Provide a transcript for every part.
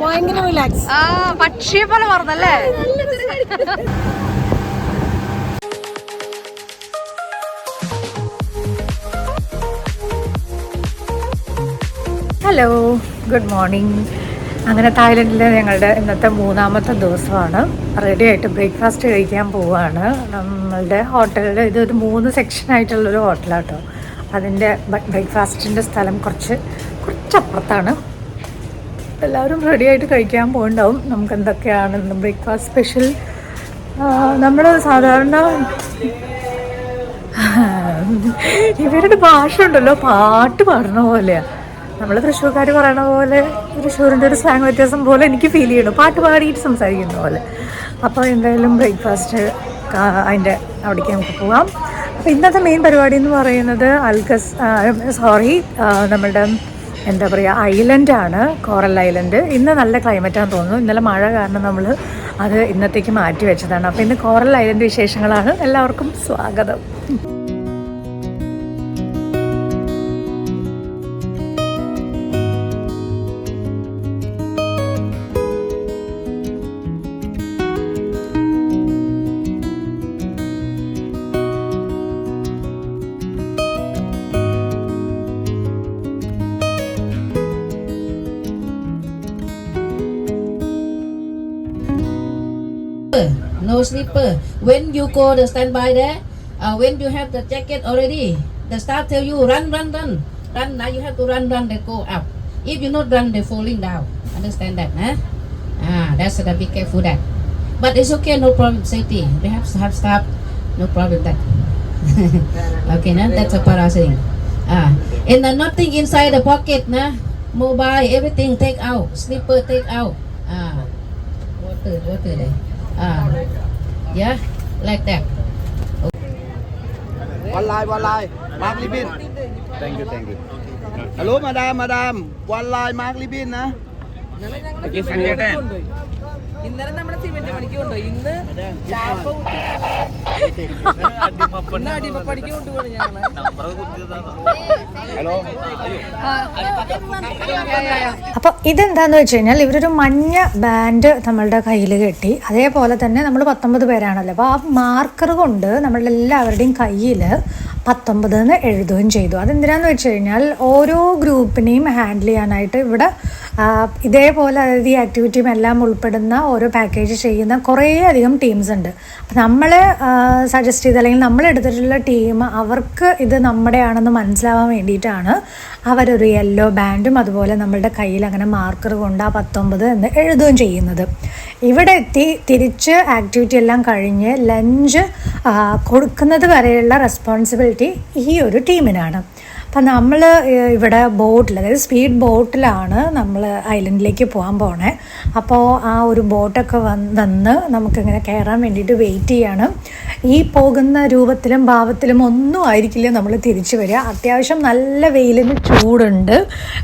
ഭയങ്കര റിലാക്സ് ആ പക്ഷിയെ പോലെ മറന്നല്ലേ ഹലോ ഗുഡ് മോർണിംഗ് അങ്ങനെ തായ്ലൻഡിലെ ഞങ്ങളുടെ ഇന്നത്തെ മൂന്നാമത്തെ ദിവസമാണ്. റെഡി ആയിട്ട് ബ്രേക്ക്ഫാസ്റ്റ് കഴിക്കാൻ പോവുകയാണ് നമ്മളുടെ ഹോട്ടലിൽ ഇതൊരു മൂന്ന് സെക്ഷനായിട്ടുള്ളൊരു ഹോട്ടലാട്ടോ. അതിന്റെ ബ്രേക്ക്ഫാസ്റ്റിന്റെ സ്ഥലം കുറച്ച് കുറച്ചപ്പുറത്താണ്. എല്ലാവരും റെഡി ആയിട്ട് കഴിക്കാൻ പോകുന്നുണ്ടാവും നമുക്ക് എന്തൊക്കെയാണെന്ന് ബ്രേക്ക്ഫാസ്റ്റ് സ്പെഷ്യൽ നമ്മൾ സാധാരണ ഇവരുടെ ഭാഷ ഉണ്ടല്ലോ പാട്ട് പാടുന്ന പോലെയാണ് നമ്മൾ തൃശ്ശൂർക്കാർ പറയണ പോലെ തൃശ്ശൂരിന്റെ ഒരു സ്ലാങ് വ്യത്യാസം പോലെ എനിക്ക് ഫീൽ ചെയ്യണം പാട്ട് പാടിയിട്ട് സംസാരിക്കുന്ന പോലെ. അപ്പോൾ എന്തായാലും ബ്രേക്ക്ഫാസ്റ്റ് അതിന്റെ അവിടേക്ക് നമുക്ക് പോകാം അപ്പോൾ ഇന്നത്തെ മെയിൻ പരിപാടി എന്ന് പറയുന്നത് അൽക്കസ് സോറി നമ്മളുടെ എന്താ പറയുക ഐലൻഡാണ് കോറൽ ഐലൻഡ് ഇന്ന് നല്ല ക്ലൈമറ്റാന്ന് തോന്നുന്നു. ഇന്നലെ മഴ കാരണം നമ്മൾ അത് ഇന്നത്തേക്ക് മാറ്റി വെച്ചതാണ്. അപ്പോൾ ഇന്ന് കോറൽ ഐലൻഡ് വിശേഷങ്ങളാണ്. എല്ലാവർക്കും സ്വാഗതം. Slipper. When you go the standby there, uh, when you have the jacket already, the staff tell you run, run, run, run. Now you have to run, run. They go up. If you not run, they falling down. Understand that, huh? Ah, that's the be careful that. But it's okay, no problem. Safety. We have to have staff, no problem that. okay, now that's a parasailing. Ah, and uh, nothing inside the pocket, nah? Mobile, everything take out. Slipper take out. Ah, water, water there. Ah, Yeah, like that. Okay. One line, one line. Mark Libin. Thank you, thank you. Hello, madam, madam. One line, Mark Libin, na. Huh? Thank you. ഇന്നലെ നമ്മുടെ cement പണിക്ക് കൊണ്ടുപോയി. ഇന്ന് ചാപ്പ ഇന്ന് അടിമപ്പണിക്ക് കൊണ്ടുപോയി അപ്പൊ ഇതെന്താന്ന് വെച്ച് കഴിഞ്ഞാൽ ഇവരൊരു മഞ്ഞ ബാൻഡ് നമ്മളുടെ കയ്യിൽ കെട്ടി അതേപോലെ തന്നെ നമ്മൾ പത്തൊമ്പത് പേരാണല്ലോ. അപ്പോൾ ആ മാർക്കർ കൊണ്ട് നമ്മളെല്ലാവരുടെയും കയ്യിൽ പത്തൊമ്പത് എന്ന് എഴുതുകയും ചെയ്തു. അതെന്തിനാന്ന് വെച്ച് കഴിഞ്ഞാൽ ഓരോ ഗ്രൂപ്പിനെയും ഹാൻഡിൽ ചെയ്യാനായിട്ട് ഇവിടെ ഇതേപോലെ അതായത് ഈ ആക്ടിവിറ്റിയും എല്ലാം ഉൾപ്പെടുന്ന ഓരോ പാക്കേജ് ചെയ്യുന്ന കുറേ അധികം ടീംസ് ഉണ്ട്. അപ്പം നമ്മൾ സജസ്റ്റ് ചെയ്ത് അല്ലെങ്കിൽ നമ്മൾ എടുത്തിട്ടുള്ള ടീം അവർക്ക് ഇത് നമ്മുടെ ആണെന്ന് മനസ്സിലാവാൻ വേണ്ടിയിട്ടാണ് അവരൊരു യെല്ലോ ബാൻഡും അതുപോലെ നമ്മളുടെ കയ്യിൽ അങ്ങനെ മാർക്കർ കൊണ്ട് ആ പത്തൊമ്പത് എന്ന് എഴുതുകയും ചെയ്യുന്നത്. ഇവിടെ എത്തി തിരിച്ച് ആക്ടിവിറ്റി എല്ലാം കഴിഞ്ഞ് ലഞ്ച് കൊടുക്കുന്നത് വരെയുള്ള റെസ്പോൺസിബിലിറ്റി ഈ ഒരു ടീമിനാണ്. അപ്പം നമ്മൾ ഇവിടെ ബോട്ടിൽ അതായത് സ്പീഡ് ബോട്ടിലാണ് നമ്മൾ ഐലൻഡിലേക്ക് പോകാൻ പോണേ. അപ്പോൾ ആ ഒരു ബോട്ടൊക്കെ വന്ന് വന്ന് നമുക്കിങ്ങനെ കയറാൻ വേണ്ടിയിട്ട് വെയിറ്റ് ചെയ്യാണ്. ഈ പോകുന്ന രൂപത്തിലും ഭാവത്തിലും ഒന്നും ആയിരിക്കില്ല നമ്മൾ തിരിച്ചു വരിക. അത്യാവശ്യം നല്ല വെയിലിന് ചൂടുണ്ട്.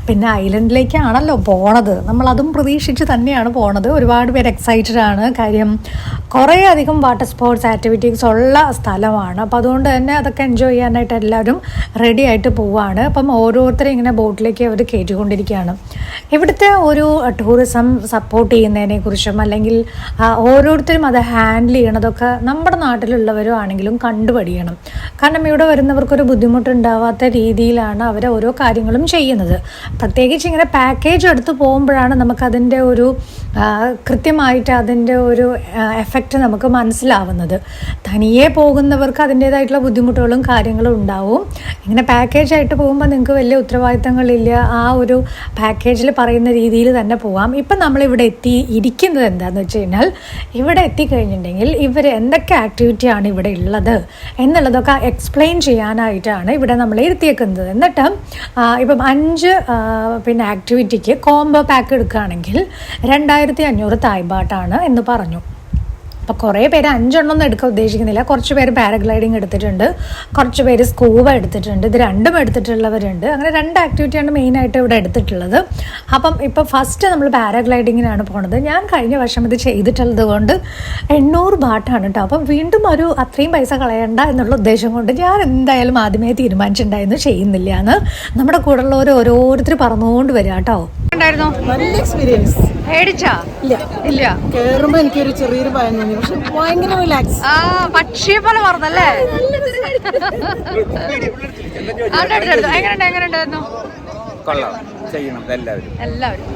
പിന്നെ ഐലൻഡിലേക്കാണല്ലോ പോണത്. നമ്മളതും പ്രതീക്ഷിച്ച് തന്നെയാണ് പോണത്. ഒരുപാട് പേര് എക്സൈറ്റഡ് ആണ്. കാര്യം കുറേ അധികം വാട്ടർ സ്പോർട്സ് ആക്ടിവിറ്റീസ് ഉള്ള സ്ഥലമാണ്. അപ്പോൾ അതുകൊണ്ട് തന്നെ അതൊക്കെ എൻജോയ് ചെയ്യാനായിട്ട് എല്ലാവരും റെഡി ആയിട്ട് പോവാണ്. അപ്പം ഓരോരുത്തരും ഇങ്ങനെ ബോട്ടിലേക്ക് അവർ കയറ്റിക്കൊണ്ടിരിക്കുകയാണ്. ഇവിടുത്തെ ഒരു ടൂറിസം സപ്പോർട്ട് ചെയ്യുന്നതിനെ കുറിച്ചും അല്ലെങ്കിൽ ഓരോരുത്തരും അത് ഹാൻഡിൽ ചെയ്യണതൊക്കെ നമ്മുടെ നാട്ടിലുള്ളവരും ആണെങ്കിലും കണ്ടുപഠിക്കണം കാരണം ഇവിടെ വരുന്നവർക്കൊരു ബുദ്ധിമുട്ടുണ്ടാവാത്ത രീതിയിലാണ് അവർ ഓരോ കാര്യങ്ങളും ചെയ്യുന്നത്. പ്രത്യേകിച്ച് ഇങ്ങനെ പാക്കേജ് എടുത്ത് പോകുമ്പോഴാണ് നമുക്കതിന്റെ ഒരു കൃത്യമായിട്ട് അതിന്റെ ഒരു എഫക്റ്റ് നമുക്ക് മനസ്സിലാവുന്നത്. തനിയെ പോകുന്നവർക്ക് അതിന്റേതായിട്ടുള്ള ബുദ്ധിമുട്ടുകളും കാര്യങ്ങളും ഉണ്ടാവും. ഇങ്ങനെ പാക്കേജ് ആയിട്ട് പോകുമ്പോൾ നിങ്ങൾക്ക് വലിയ ഉത്തരവാദിത്തങ്ങളില്ല. ആ ഒരു പാക്കേജിൽ പറയുന്ന രീതിയിൽ തന്നെ പോകാം ഇപ്പം നമ്മളിവിടെ എത്തി ഇരിക്കുന്നത് എന്താണെന്ന് വെച്ച് കഴിഞ്ഞാൽ ഇവിടെ എത്തിക്കഴിഞ്ഞിട്ടുണ്ടെങ്കിൽ ഇവർ എന്തൊക്കെ ആക്ടിവിറ്റിയാണ് ഇവിടെ ഉള്ളത് എന്നുള്ളതൊക്കെ എക്സ്പ്ലെയിൻ ചെയ്യാനായിട്ടാണ് ഇവിടെ നമ്മൾ ഇരുത്തിയേക്കുന്നത്. എന്നിട്ട് ഇപ്പം അഞ്ച് പിന്നെ ആക്ടിവിറ്റിക്ക് കോംബോ പാക്ക് എടുക്കുകയാണെങ്കിൽ രണ്ടായിരത്തി അഞ്ഞൂറ് തായ്പാട്ടാണ് എന്ന് പറഞ്ഞു. അപ്പോൾ കുറേ പേര് അഞ്ചെണ്ണം ഒന്നും എടുക്കാൻ ഉദ്ദേശിക്കുന്നില്ല. കുറച്ച് പേര് പാരഗ്ലൈഡിങ് എടുത്തിട്ടുണ്ട്. കുറച്ച് പേര് സ്കൂബ എടുത്തിട്ടുണ്ട്. ഇത് രണ്ടും എടുത്തിട്ടുള്ളവരുണ്ട്. അങ്ങനെ രണ്ട് ആക്ടിവിറ്റിയാണ് മെയിനായിട്ട് ഇവിടെ എടുത്തിട്ടുള്ളത്. അപ്പം ഇപ്പോൾ ഫസ്റ്റ് നമ്മൾ പാരഗ്ലൈഡിങ്ങിനാണ് പോണത്. ഞാൻ കഴിഞ്ഞ വർഷം ഇത് ചെയ്തിട്ടുള്ളത് കൊണ്ട് എണ്ണൂറ് ബാട്ടാണ് കേട്ടോ അപ്പം വീണ്ടും ഒരു അത്രയും പൈസ കളയണ്ട എന്നുള്ള ഉദ്ദേശം കൊണ്ട് ഞാൻ എന്തായാലും ആദ്യമേ തീരുമാനിച്ചിട്ടുണ്ടായിരുന്നു ചെയ്യുന്നില്ല എന്ന് നമ്മുടെ കൂടെയുള്ളവർ ഓരോരുത്തർ പറഞ്ഞുകൊണ്ട് വരിക കേട്ടോ ഉണ്ടായിരുന്നു നല്ല എക്സ്പീരിയൻസ് പേടിച്ചാ? ഇല്ല. ഇല്ല. കേറുമ്പോ എനിക്കൊരു ചെറിയൊരു ഭയം തോന്നി. പക്ഷെ ഭയങ്കര റിലാക്സ് ആ പക്ഷിയെ പോലെ മറന്നല്ലേ എങ്ങനെയുണ്ട് ഉണ്ടായിരുന്നു കൊള്ളാം. ചെയ്യണം. എല്ലാവരും. എല്ലാവരും.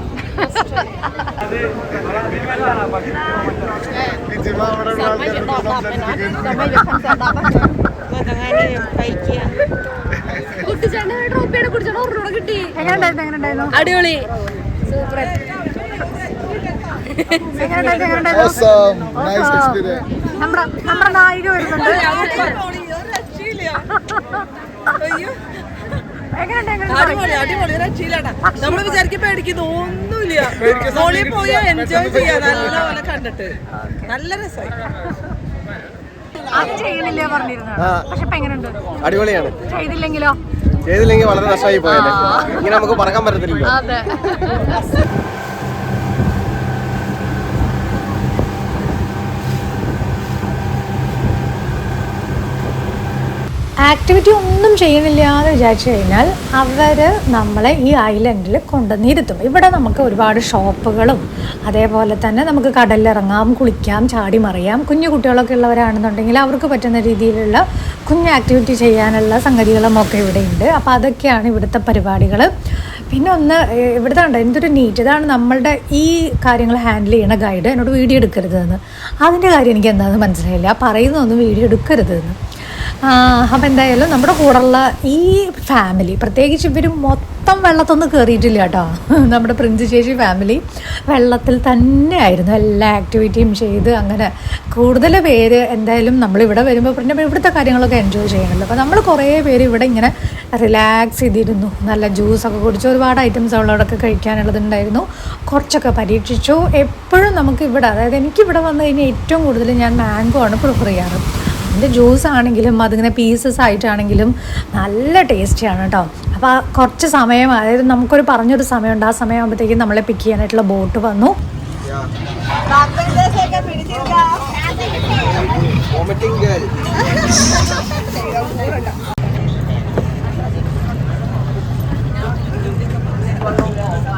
സൂപ്പർ എങ്ങനെയുണ്ടായിരുന്നു നമ്മുടെ എങ്ങനെ ഉണ്ടായിരുന്നു അടിപൊളി. എങ്ങനെയുണ്ട് നമ്മൾ വിചാരിക്കും പേടിക്കുന്നു ഒന്നുമില്ല മോളിൽ പോയി എൻജോയ് ചെയ്യാൻ നല്ലപോലെ കണ്ടിട്ട് നല്ല രസമായി അടിപൊളിയാണ്. ചെയ്തില്ലെങ്കിലോ? ചെയ്തില്ലെങ്കിൽ വളരെ നഷ്ടമായി പോയല്ലേ? ഇങ്ങനെ നമുക്ക് പറക്കാൻ പറ്റത്തില്ലല്ലോ. ആക്ടിവിറ്റി ഒന്നും ചെയ്യണില്ല എന്ന് വിചാരിച്ചു കഴിഞ്ഞാൽ അവർ നമ്മളെ ഈ ഐലൻഡിൽ കൊണ്ടുവന്നിരുത്തും ഇവിടെ നമുക്ക് ഒരുപാട് ഷോപ്പുകളും അതേപോലെ തന്നെ നമുക്ക് കടലിലിറങ്ങാം കുളിക്കാം ചാടി മറിയാം. കുഞ്ഞു കുട്ടികളൊക്കെ ഉള്ളവരാണെന്നുണ്ടെങ്കിൽ അവർക്ക് പറ്റുന്ന രീതിയിലുള്ള കുഞ്ഞു ആക്ടിവിറ്റി ചെയ്യാനുള്ള സംഗതികളും ഒക്കെ ഇവിടെ ഉണ്ട് അപ്പോൾ അതൊക്കെയാണ് ഇവിടുത്തെ പരിപാടികൾ പിന്നെ ഒന്ന് ഇവിടുത്തെ കണ്ടോ എന്തൊരു നീറ്റ് ഇതാണ് നമ്മളുടെ ഈ കാര്യങ്ങൾ ഹാൻഡിൽ ചെയ്യണ ഗൈഡ് എന്നോട് വീഡിയോ എടുക്കരുതെന്ന് അതിന്റെ കാര്യം എനിക്ക് എന്താണെന്ന് മനസ്സിലായില്ല. പറയുന്നൊന്നും വീഡിയോ എടുക്കരുതെന്ന് അപ്പം എന്തായാലും നമ്മുടെ കൂടെയുള്ള ഈ ഫാമിലി പ്രത്യേകിച്ച് ഇവർ മൊത്തം വെള്ളത്തൊന്നും കയറിയിട്ടില്ല കേട്ടോ. നമ്മുടെ പ്രിൻസ് ചേച്ചി ഫാമിലി വെള്ളത്തിൽ തന്നെ ആയിരുന്നു എല്ലാ ആക്ടിവിറ്റിയും ചെയ്ത് അങ്ങനെ കൂടുതൽ പേര് എന്തായാലും നമ്മളിവിടെ വരുമ്പോൾ പിന്നെ ഇവിടുത്തെ കാര്യങ്ങളൊക്കെ എൻജോയ് ചെയ്യണമല്ലോ അപ്പോൾ നമ്മൾ കുറേ പേര് ഇവിടെ ഇങ്ങനെ റിലാക്സ് ചെയ്തിരുന്നു. നല്ല ജ്യൂസൊക്കെ കുടിച്ച് ഒരുപാട് ഐറ്റംസ് ഉള്ളവരൊക്കെ കഴിക്കാനുള്ളതുണ്ടായിരുന്നു കുറച്ചൊക്കെ പരീക്ഷിച്ചു. എപ്പോഴും നമുക്ക് ഇവിടെ അതായത് എനിക്കിവിടെ വന്നു കഴിഞ്ഞാൽ ഏറ്റവും കൂടുതൽ ഞാൻ മാംഗോ ആണ് പ്രിഫർ ചെയ്യാറ്. അതിന്റെ ജ്യൂസ് ആണെങ്കിലും അതിങ്ങനെ പീസസ് ആയിട്ടാണെങ്കിലും നല്ല ടേസ്റ്റിയാണ് കേട്ടോ അപ്പോൾ കുറച്ച് സമയം അതായത് നമുക്കൊരു പറഞ്ഞൊരു സമയമുണ്ട്. ആ സമയമാകുമ്പോഴത്തേക്കും നമ്മളെ പിക്ക് ചെയ്യാനായിട്ടുള്ള ബോട്ട് വന്നു. Follow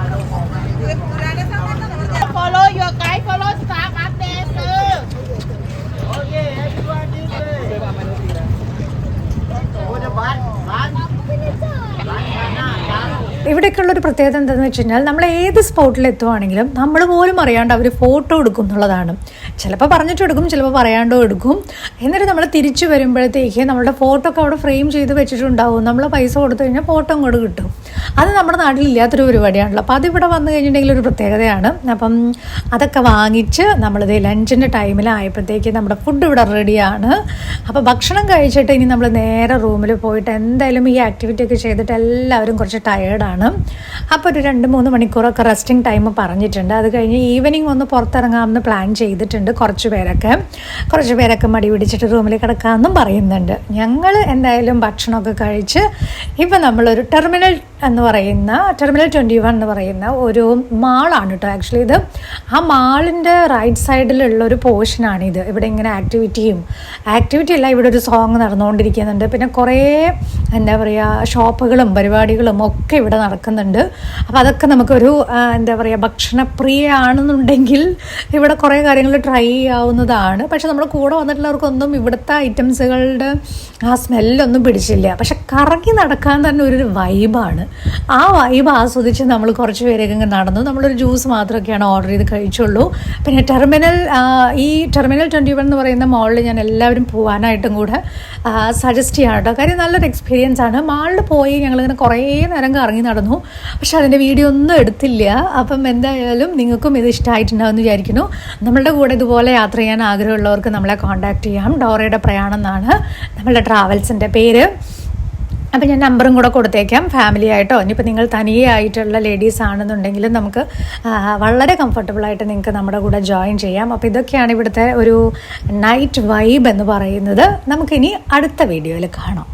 ഇവിടേക്കുള്ള ഒരു പ്രത്യേകത എന്താണെന്ന് വെച്ച് കഴിഞ്ഞാൽ നമ്മൾ ഏത് സ്പോട്ടിൽ എത്തുവാണെങ്കിലും നമ്മൾ പോലും അറിയാണ്ട് അവർ ഫോട്ടോ എടുക്കും എന്നുള്ളതാണ്. ചിലപ്പോൾ പറഞ്ഞിട്ട് എടുക്കും ചിലപ്പോൾ പറയാണ്ടോ എടുക്കും. എന്നിട്ട് നമ്മൾ തിരിച്ചു വരുമ്പോഴത്തേക്ക് നമ്മുടെ ഫോട്ടോ ഒക്കെ അവിടെ ഫ്രെയിം ചെയ്ത് വെച്ചിട്ടുണ്ടാവും. നമ്മൾ പൈസ കൊടുത്തു കഴിഞ്ഞാൽ ഫോട്ടോ അങ്ങോട്ട് കിട്ടും. അത് നമ്മുടെ നാട്ടിൽ ഇല്ലാത്തൊരു പരിപാടിയാണല്ലോ. അപ്പോൾ അതിവിടെ വന്നു കഴിഞ്ഞിട്ടുണ്ടെങ്കിൽ ഒരു പ്രത്യേകതയാണ്. അപ്പം അതൊക്കെ വാങ്ങിച്ച് നമ്മളിത് ലഞ്ചിന്റെ ടൈമിലായപ്പോഴത്തേക്ക് നമ്മുടെ ഫുഡ് ഇവിടെ റെഡിയാണ് അപ്പോൾ ഭക്ഷണം കഴിച്ചിട്ട് ഇനി നമ്മൾ നേരെ റൂമിൽ പോയിട്ട് എന്തായാലും ഈ ആക്ടിവിറ്റി ഒക്കെ ചെയ്തിട്ട് എല്ലാവരും കുറച്ച് ടയേർഡാണ് അപ്പോൾ ഒരു രണ്ട് മൂന്ന് മണിക്കൂറൊക്കെ റെസ്റ്റിംഗ് ടൈം പറഞ്ഞിട്ടുണ്ട്. അത് കഴിഞ്ഞ് ഈവനിങ് ഒന്ന് പുറത്തിറങ്ങാമെന്ന് പ്ലാൻ ചെയ്തിട്ടുണ്ട് കുറച്ച് പേരൊക്കെ. കുറച്ച് പേരൊക്കെ മടി പിടിച്ചിട്ട് റൂമിൽ കിടക്കാമെന്നും പറയുന്നുണ്ട്. ഞങ്ങൾ എന്തായാലും ഭക്ഷണമൊക്കെ കഴിച്ച് ഇപ്പം നമ്മളൊരു ടെർമിനൽ എന്ന് പറയുന്ന ടെർമിനൽ ട്വന്റി വൺ എന്ന് പറയുന്ന ഒരു മാളാണ് കേട്ടോ ആക്ച്വലി ഇത് ആ മാളിന്റെ റൈറ്റ് സൈഡിലുള്ള ഒരു പോർഷനാണ് ഇത്. ഇവിടെ ഇങ്ങനെ ആക്ടിവിറ്റിയും ആക്ടിവിറ്റി അല്ല ഇവിടെ ഒരു സോങ് നടന്നുകൊണ്ടിരിക്കുന്നുണ്ട്. പിന്നെ കുറേ എന്താ പറയുക ഷോപ്പുകളും പരിപാടികളും ഒക്കെ ഇവിടെ നടക്കുന്നുണ്ട്. അപ്പോൾ അതൊക്കെ നമുക്കൊരു എന്താ പറയുക ഭക്ഷണപ്രിയ ആണെന്നുണ്ടെങ്കിൽ ഇവിടെ കുറേ കാര്യങ്ങൾ ട്രൈ ചെയ്യാവുന്നതാണ്. പക്ഷേ നമ്മൾ കൂടെ വന്നിട്ടുള്ളവർക്കൊന്നും ഇവിടുത്തെ ഐറ്റംസുകളുടെ ആ സ്മെല്ലൊന്നും പിടിച്ചില്ല. പക്ഷെ കറങ്ങി നടക്കാൻ തന്നെ ഒരു വൈബാണ് ആ വൈബ് ആസ്വദിച്ച് നമ്മൾ കുറച്ച് പേരൊക്കെ നടന്നു. നമ്മളൊരു ജ്യൂസ് മാത്രമൊക്കെയാണ് ഓർഡർ ചെയ്ത് കഴിച്ചുള്ളൂ. പിന്നെ ടെർമിനൽ ഈ ടെർമിനൽ ട്വന്റി വൺ എന്ന് പറയുന്ന മാളിൽ ഞാൻ എല്ലാവരും പോകാനായിട്ടും കൂടെ സജസ്റ്റ് ചെയ്യാം കേട്ടോ. കാര്യം നല്ലൊരു എക്സ്പീരിയൻസ് ആണ്. മാളിൽ പോയി ഞങ്ങളിങ്ങനെ കുറേ നേരം കറങ്ങി നടന്നു. പക്ഷെ അതിന്റെ വീഡിയോ ഒന്നും എടുത്തില്ല. അപ്പം എന്തായാലും നിങ്ങൾക്കും ഇത് ഇഷ്ടമായിട്ടുണ്ടാവുമെന്ന് വിചാരിക്കുന്നു. നമ്മളുടെ കൂടെ ഇതുപോലെ യാത്ര ചെയ്യാൻ ആഗ്രഹമുള്ളവർക്ക് നമ്മളെ കോൺടാക്ട് ചെയ്യാം. ഡോറയുടെ പ്രയാണം എന്നാണ് നമ്മളുടെ ട്രാവൽസിന്റെ പേര്. അപ്പം ഞാൻ നമ്പറും കൂടെ കൊടുത്തേക്കാം ഫാമിലി ആയിട്ടോ. ഇനിയിപ്പോൾ നിങ്ങൾ തനിയെ ആയിട്ടുള്ള ലേഡീസ് ആണെന്നുണ്ടെങ്കിലും നമുക്ക് വളരെ കംഫർട്ടബിൾ ആയിട്ട് നിങ്ങൾക്ക് നമ്മുടെ കൂടെ ജോയിൻ ചെയ്യാം. അപ്പോൾ ഇതൊക്കെയാണ് ഇവിടുത്തെ ഒരു നൈറ്റ് വൈബ് എന്ന് പറയുന്നത്. നമുക്കിനി അടുത്ത വീഡിയോയിൽ കാണാം.